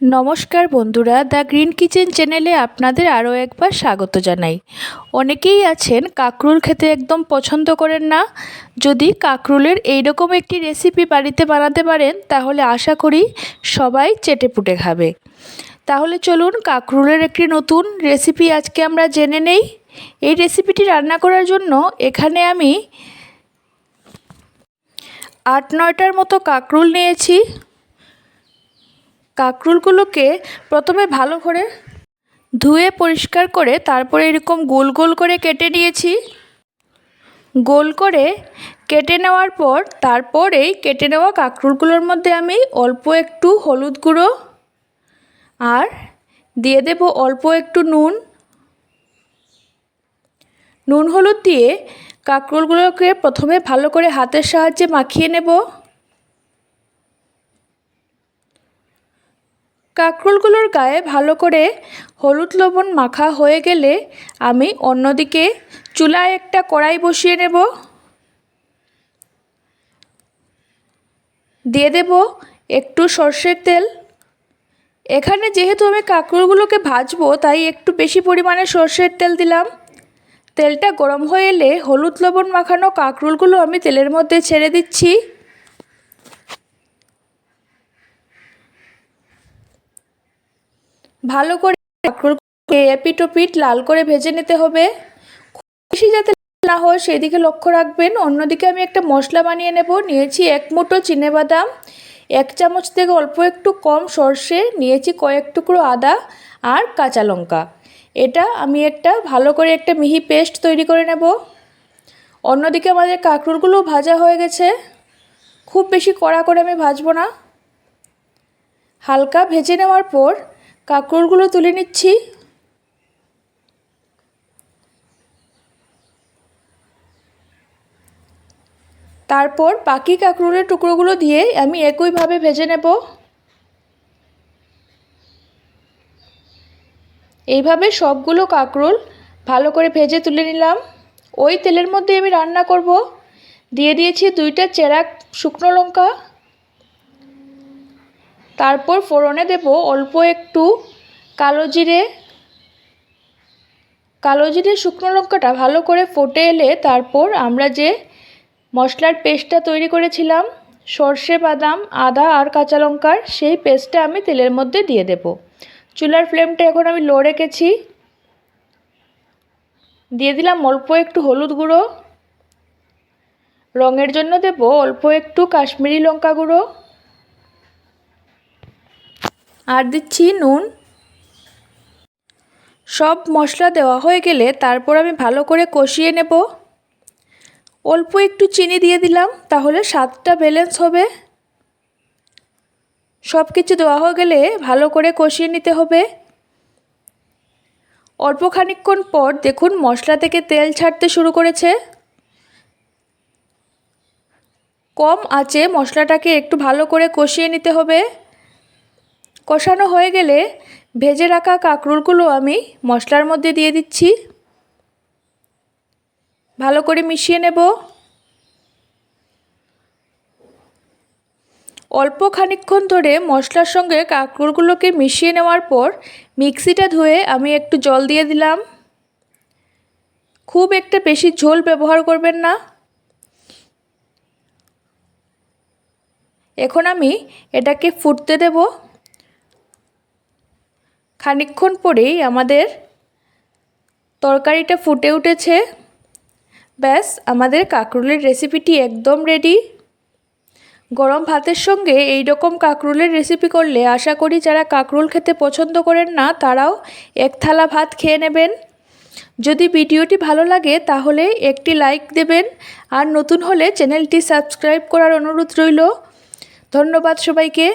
নমস্কার বন্ধুরা, the green kitchen চ্যানেলে আপনাদের আরও একবার স্বাগত জানাই। অনেকেই আছেন কাকরুল খেতে একদম পছন্দ করেন না। যদি কাকরুলের এইরকম একটি রেসিপি বাড়িতে বানাতে পারেন, তাহলে আশা করি সবাই চেটেপুটে খাবে। তাহলে চলুন কাকরুলের একটি নতুন রেসিপি আজকে আমরা জেনে নেই। এই রেসিপিটি রান্না করার জন্য এখানে আমি আট নয়টার মতো কাকরুল নিয়েছি। কাঁকরুলগুলোকে প্রথমে ভালো করে ধুয়ে পরিষ্কার করে তারপরে এরকম গোল গোল করে কেটে নিয়েছি। গোল করে কেটে নেওয়ার পর তারপরেই কেটে নেওয়া কাঁকরুলগুলোর মধ্যে আমি অল্প একটু হলুদ গুঁড়ো আর দিয়ে দেব অল্প একটু নুন। নুন হলুদ দিয়ে কাঁকরুলগুলোকে প্রথমে ভালো করে হাতের সাহায্যে মাখিয়ে নেব। কাঁকরোলগুলোর গায়ে ভালো করে হলুদ লবণ মাখা হয়ে গেলে আমি অন্যদিকে চুলায় একটা কড়াই বসিয়ে নেব। দিয়ে দেব একটু সর্ষের তেল। এখানে যেহেতু আমি কাঁকরোলগুলোকে ভাজবো, তাই একটু বেশি পরিমাণে সর্ষের তেল দিলাম। তেলটা গরম হয়ে এলে হলুদ লবণ মাখানো কাঁকরোলগুলো আমি তেলের মধ্যে ছেড়ে দিচ্ছি। ভালো করে কাঁকরোলকে এপিটোপিট লাল করে ভেজে নিতে হবে। বেশি যাতে না হয় সেদিকে লক্ষ্য রাখবেন। অন্যদিকে আমি একটা মশলা বানিয়ে নেব। নিয়েছি এক মুঠো বাদাম, এক চামচ থেকে অল্প একটু কম সর্ষে, নিয়েছি কয়েক টুকরো আদা আর কাঁচা লঙ্কা। এটা আমি একটা ভালো করে একটা মিহি পেস্ট তৈরি করে নেব। অন্যদিকে আমাদের কাঁকরুলগুলো ভাজা হয়ে গেছে। খুব বেশি কড়া করে আমি ভাজবো না। হালকা ভেজে নেওয়ার পর কাঁকরোলগুলো তুলে নিচ্ছি। তারপর বাকি কাঁকরোলের টুকরোগুলো দিয়ে আমি একইভাবে ভেজে নেব। এইভাবে সবগুলো কাঁকরোল ভালো করে ভেজে তুলে নিলাম। ওই তেলের মধ্যে আমি রান্না করব। দিয়ে দিয়েছি দুইটা চেরাক শুকনো লঙ্কা। তারপর ফোড়নে দেব অল্প একটু কালো জিরে। কালো জিরে শুকনো লঙ্কাটা ভালো করে ফোটে এলে তারপর আমরা যে মশলার পেস্টটা তৈরি করেছিলাম, সর্ষে, বাদাম, আদা আর কাঁচা লঙ্কার, সেই পেস্টটা আমি তেলের মধ্যে দিয়ে দেব। চুলার ফ্লেমটা এখন আমি লো রেখেছি। দিয়ে দিলাম অল্প একটু হলুদ গুঁড়ো। রঙের জন্য দেব অল্প একটু কাশ্মীরি লঙ্কা গুঁড়ো। আর দিচ্ছি নুন। সব মশলা দেওয়া হয়ে গেলে তারপর আমি ভালো করে কষিয়ে নেব। অল্প একটু চিনি দিয়ে দিলাম, তাহলে স্বাদটা ব্যালেন্স হবে। সব কিছু দেওয়া হয়ে গেলে ভালো করে কষিয়ে নিতে হবে। অল্প খানিক্ষণ পর দেখুন মশলা থেকে তেল ছাড়তে শুরু করেছে। কম আঁচে মশলাটাকে একটু ভালো করে কষিয়ে নিতে হবে। কষানো হয়ে গেলে ভেজে রাখা কাঁকরুলগুলো আমি মশলার মধ্যে দিয়ে দিচ্ছি। ভালো করে মিশিয়ে নেব। অল্প খানিক্ষণ ধরে মশলার সঙ্গে কাঁকরুলগুলোকে মিশিয়ে নেওয়ার পর মিক্সিটা ধুয়ে আমি একটু জল দিয়ে দিলাম। খুব একটা বেশি ঝোল ব্যবহার করবেন না। এখন আমি এটাকে ফুটতে দেবো। খানিক্ষণ পরেই আমাদের তরকারিটা ফুটে উঠেছে। ব্যাস, আমাদের কাঁকরুলের রেসিপিটি একদম রেডি গরম ভাতের সঙ্গে এই রকম কাঁকরুলের রেসিপি করলে আশা করি যারা কাঁকরুল খেতে পছন্দ করেন না, তারাও এক থালা ভাত খেয়ে নেবেন। যদি ভিডিওটি ভালো লাগে, তাহলে একটি লাইক দেবেন। আর নতুন হলে চ্যানেলটি সাবস্ক্রাইব করার অনুরোধ রইল। ধন্যবাদ সবাইকে।